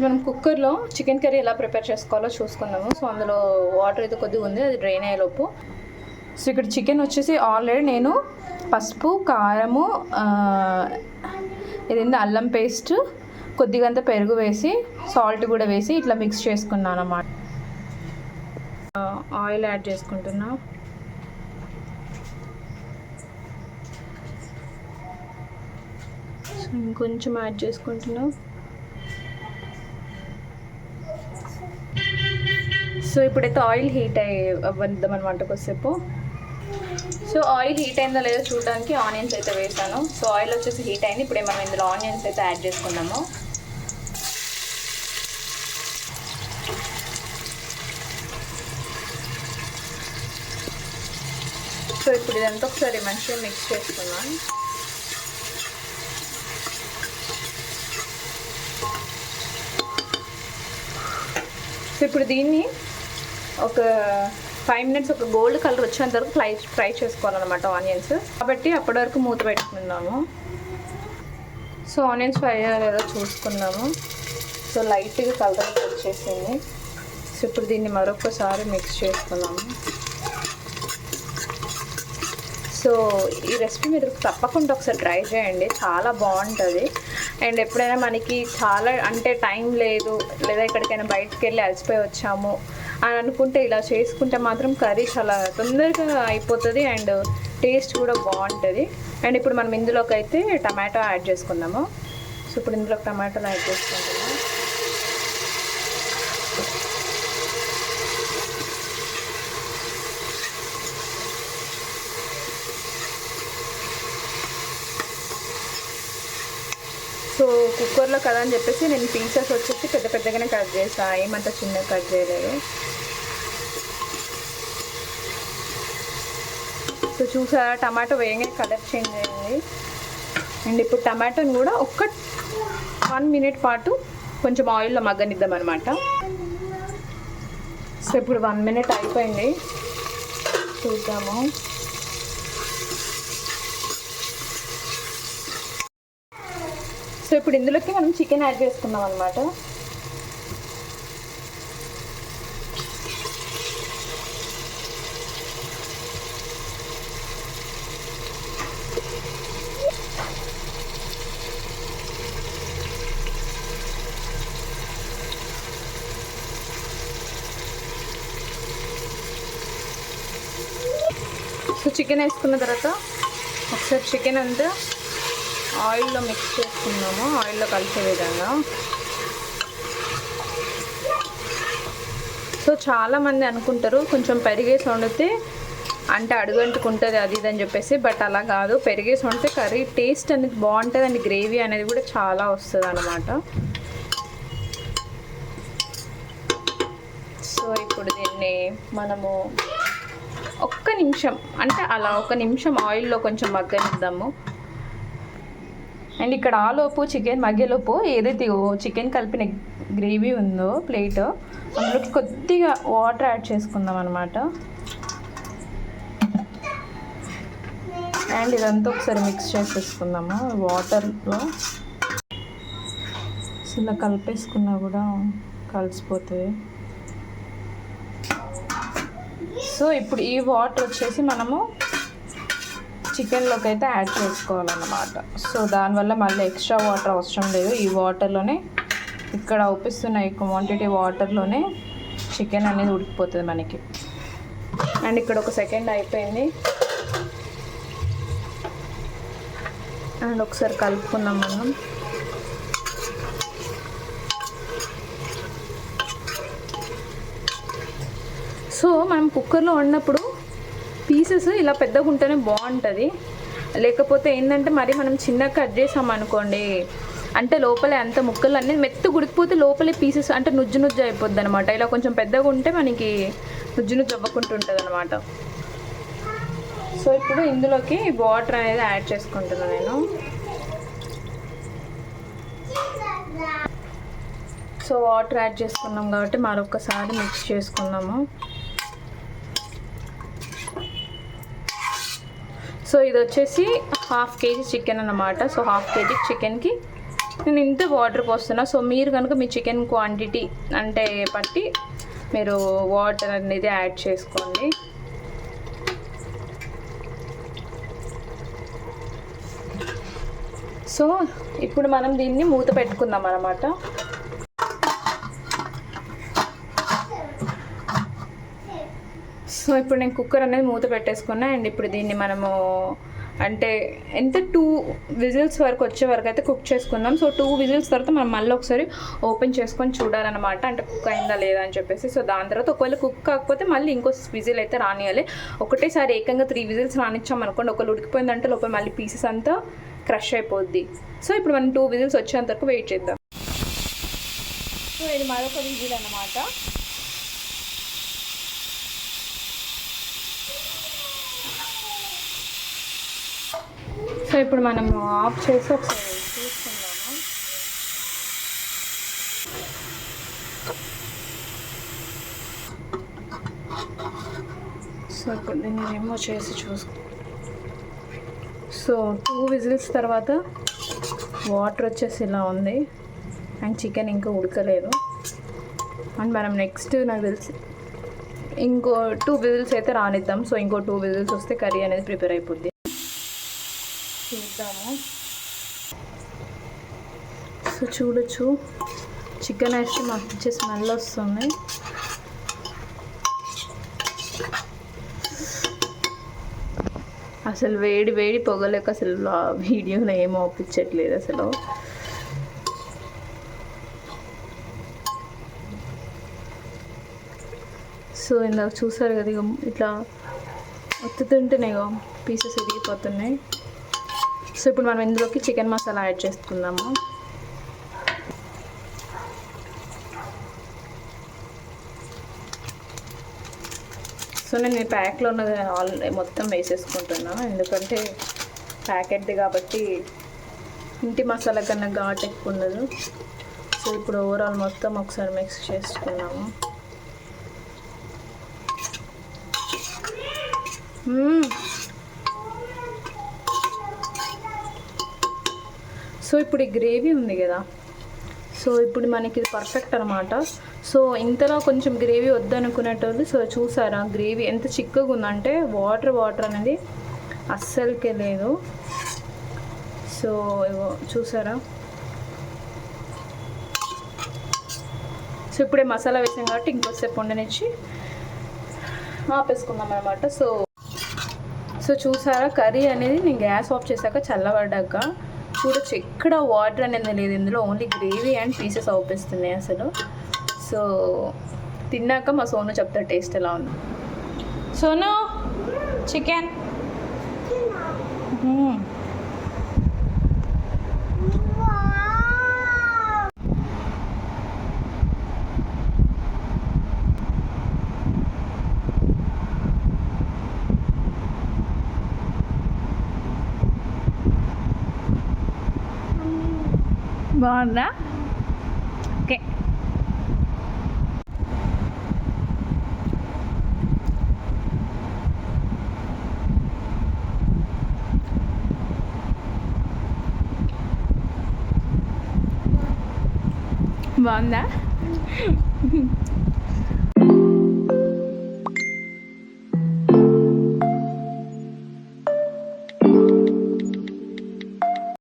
ఈరోజు మనం కుక్కర్లో చికెన్ కర్రీ ఎలా ప్రిపేర్ చేసుకోవాలో చూసుకున్నాము సో అందులో వాటర్ అయితే కొద్దిగా ఉంది అది డ్రైన్ అయ్యేలోపు. సో ఇక్కడ చికెన్ వచ్చేసి ఆల్రెడీ నేను పసుపు కారము ఇది ఇదేంటి అల్లం పేస్ట్ కొద్దిగంత పెరుగు వేసి సాల్ట్ కూడా వేసి ఇట్లా మిక్స్ చేసుకున్నాను అన్నమాట. ఆయిల్ యాడ్ చేసుకుంటున్నా. సో ఇంకొంచెం యాడ్ చేసుకుంటున్నాం. సో ఇప్పుడైతే ఆయిల్ హీట్ అయ్యి అవ్వద్దాం అనమాట కొద్దిసేపు సో ఆయిల్ హీట్ అయిందో లేదో చూడడానికి ఆనియన్స్ అయితే వేసాను. సో ఆయిల్ వచ్చేసి హీట్ అయింది. ఇప్పుడు మనం ఇందులో ఆనియన్స్ అయితే యాడ్ చేసుకున్నాము సో ఇప్పుడు ఇదంతా ఒకసారి మంచిగా మిక్స్ చేసుకున్నాం సో ఇప్పుడు దీన్ని ఒక ఫైవ్ మినిట్స్ ఒక గోల్డ్ కలర్ వచ్చేంత వరకు ఫ్రై ఫ్రై చేసుకోవాలన్నమాట ఆనియన్స్ కాబట్టి అప్పటి వరకు మూత పెట్టుకున్నాము. సో ఆనియన్స్ ఫ్రై అయ్యేదో చూసుకున్నాము. సో లైట్గా కలర్ వచ్చేసింది. సో ఇప్పుడు దీన్ని మరొకసారి మిక్స్ చేసుకున్నాము. సో ఈ రెసిపీ మీరు తప్పకుండా ఒకసారి ట్రై చేయండి. చాలా బాగుంటుంది. అండ్ ఎప్పుడైనా మనకి చాలా అంటే టైం లేదు. లేదా ఎక్కడికైనా బయటకు వెళ్ళి అలసిపోయి వచ్చాము. అని అనుకుంటే ఇలా చేసుకుంటే మాత్రం కర్రీ చాలా తొందరగా అయిపోతుంది అండ్ టేస్ట్ కూడా బాగుంటుంది. అండ్ ఇప్పుడు మనం ఇందులోకి అయితే టమాటో యాడ్ చేసుకుందాము. సో ఇప్పుడు ఇందులో టమాటోలు యాడ్ చేసుకుంటాము సో కుక్కర్లో కదా అని చెప్పేసి నేను పీసెస్ వచ్చేసి పెద్ద పెద్దగానే కట్ చేసా ఏమంత చిన్నగా కట్ చేయలేదు. సో చూసారా టమాటో వేగంగా కలర్ చేంజ్ అయింది. అండ్ ఇప్పుడు టమాటోని కూడా ఒక్క వన్ మినిట్ పాటు కొంచెం ఆయిల్లో మగ్గనిద్దాం అనమాట సో ఇప్పుడు వన్ మినిట్ అయిపోయింది. చూద్దాము. సో ఇప్పుడు ఇందులోకి మనం చికెన్ యాడ్ చేసుకుందాం అనమాట సో చికెన్ వేసుకున్న తర్వాత ఒకసారి చికెన్ అంతా ఆయిల్లో మిక్స్ చేసుకున్నాము. ఆయిల్లో కలిసే విధంగా. సో చాలామంది అనుకుంటారు కొంచెం పెరిగేసి వండితే అంటే అడుగంటుకుంటుంది అది ఇది అని చెప్పేసి బట్ అలా కాదు. పెరిగేసి వండితే కర్రీ టేస్ట్ అనేది బాగుంటుంది అండ్ గ్రేవీ అనేది కూడా చాలా వస్తుంది అనమాట సో ఇప్పుడు దీన్ని మనము ఒక్క నిమిషం అంటే అలా ఒక నిమిషం ఆయిల్లో కొంచెం మగ్గనిద్దాము. అండ్ ఇక్కడ ఆలోపు చికెన్ మగ్గేలోపు ఏదైతే చికెన్ కలిపిన గ్రేవీ ఉందో ప్లేట్ అందులో కొద్దిగా వాటర్ యాడ్ చేసుకుందాం అనమాట అండ్ ఇదంతా ఒకసారి మిక్స్ చేసేసుకుందాము? వాటర్లో. ఇలా కలిపేసుకున్నా కూడా కలిసిపోతుంది. సో ఇప్పుడు ఈ వాటర్ వచ్చేసి మనము చికెన్లోకి అయితే యాడ్ చేసుకోవాలన్నమాట. సో దానివల్ల మళ్ళీ ఎక్స్ట్రా వాటర్ అవసరం లేదు. ఈ వాటర్లోనే ఇక్కడ ఒప్పిస్తున్న ఈ క్వాంటిటీ వాటర్లోనే చికెన్ అనేది ఉడికిపోతుంది మనకి. అండ్ ఇక్కడ ఒక సెకండ్ అయిపోయింది. అండ్ ఒకసారి కలుపుకున్నాం మనం. సో మనం కుక్కర్లో వండినప్పుడు పీసెస్ ఇలా పెద్దగా ఉంటేనే బాగుంటుంది. లేకపోతే ఏంటంటే మరి మనం చిన్నగా కట్ చేసాం అనుకోండి అంటే లోపల అంత ముక్కలు అన్నీ మెత్త ఉడికిపోతే లోపలే పీసెస్ అంటే నుజ్జు నుజ్జు అయిపోద్ది అనమాట ఇలా కొంచెం పెద్దగా ఉంటే మనకి నుజ్జు నుజ్జు అవ్వకుండా ఉంటుంది అనమాట సో ఇప్పుడు ఇందులోకి వాటర్ అనేది యాడ్ చేసుకుంటున్నాను నేను. సో వాటర్ యాడ్ చేసుకున్నాం కాబట్టి మరొకసారి మిక్స్ చేసుకున్నాము సో ఇది వచ్చేసి హాఫ్ కేజీ చికెన్ అన్నమాట. సో హాఫ్ కేజీ చికెన్కి నేను ఇంత వాటర్ పోస్తున్నా. సో మీరు కనుక మీ చికెన్ క్వాంటిటీ అంటే బట్టి మీరు వాటర్ అనేది యాడ్ చేసుకోండి. సో ఇప్పుడు మనం దీన్ని మూత పెట్టుకుందాం అనమాట సో ఇప్పుడు నేను కుక్కర్ అనేది మూత పెట్టేసుకున్నా అండ్ ఇప్పుడు దీన్ని మనము అంటే ఎంత టూ విజిల్స్ వరకు వచ్చే వరకు అయితే కుక్ చేసుకుందాం. సో టూ విజిల్స్ తర్వాత మనం మళ్ళీ ఒకసారి ఓపెన్ చేసుకొని చూడాలన్నమాట. అంటే కుక్ అయిందా లేదా అని చెప్పేసి. సో దాని తర్వాత ఒకవేళ కుక్ కాకపోతే మళ్ళీ ఇంకో విజిల్ అయితే రానియాలి. ఒకటేసారి ఏకంగా త్రీ విజిల్స్ రానిచ్చాం అనుకోండి. ఒకళ్ళు ఉడికిపోయిందంటే లోపల మళ్ళీ పీసెస్ అంతా క్రష్ అయిపోద్ది. సో ఇప్పుడు మనం టూ విజిల్స్ వచ్చేంత వరకు వెయిట్ చేద్దాం. సో ఇది మరొక విజిల్ అనమాట సో ఇప్పుడు మనం ఆఫ్ చేసి ఒకసారి చూసుకుందాము సో ఇప్పుడు దీన్ని రిమూవ్ చేసి చూసుకో సో టూ విజిల్స్ తర్వాత వాటర్ వచ్చేసి ఇలా ఉంది. అండ్ చికెన్ ఇంకా ఉడకలేదు. అండ్ మనం నెక్స్ట్ నాకు తెలిసి ఇంకో టూ విజిల్స్ అయితే రానిద్దాం. సో ఇంకో టూ విజిల్స్ వస్తే కర్రీ అనేది ప్రిపేర్ అయిపోద్ది. చూద్దాము. సో చూడొచ్చు. చికెన్ అయితే ఇచ్చే స్మెల్ వస్తుంది. అసలు వేడి వేడి పొగలేక అసలు వీడియోలో ఏం ఒప్పించట్లేదు అసలు. సో ఇందాక చూసారు కదా ఇక ఇట్లా ఒత్తుతుంటేనే పీసెస్ విరిగిపోతున్నాయి. సో ఇప్పుడు మనం ఇందులోకి చికెన్ మసాలా యాడ్ చేసుకుందాము. సో నేను ప్యాక్లో ఉన్నది ఆల్ మొత్తం వేసేసుకుంటున్నాను ఎందుకంటే ప్యాకెట్ది కాబట్టి ఇంటి మసాలా కన్నా ఘాట్ ఎక్కువ ఉండదు. సో ఇప్పుడు ఓవరాల్ మొత్తం ఒకసారి మిక్స్ చేసుకున్నాము సో ఇప్పుడు ఈ గ్రేవీ ఉంది కదా. సో ఇప్పుడు మనకి ఇది పర్ఫెక్ట్ అనమాట సో ఇంతలో కొంచెం గ్రేవీ వద్దనుకునేటోళ్ళు సో చూసారా గ్రేవీ ఎంత చిక్కగా ఉందంటే వాటర్ వాటర్ అనేది అస్సలకే లేదు. సో చూసారా? సో ఇప్పుడే మసాలా వేసాం కాబట్టి ఇంకోసేపు ఉండనిచ్చి ఆపేసుకుందాం అనమాట సో సో చూసారా కర్రీ అనేది నేను గ్యాస్ ఆఫ్ చేశాక చల్లబడ్డాక చూడొచ్చు. ఎక్కడ వాటర్ అనేది లేదు. ఇందులో ఓన్లీ గ్రేవీ అండ్ పీసెస్ అవుపిస్తున్నాయి అసలు. సో తిన్నాక మా సోను చెప్తారు టేస్ట్ ఎలా ఉంది. సోను చికెన్ బాగుందా? ఓకే. బాగుందా?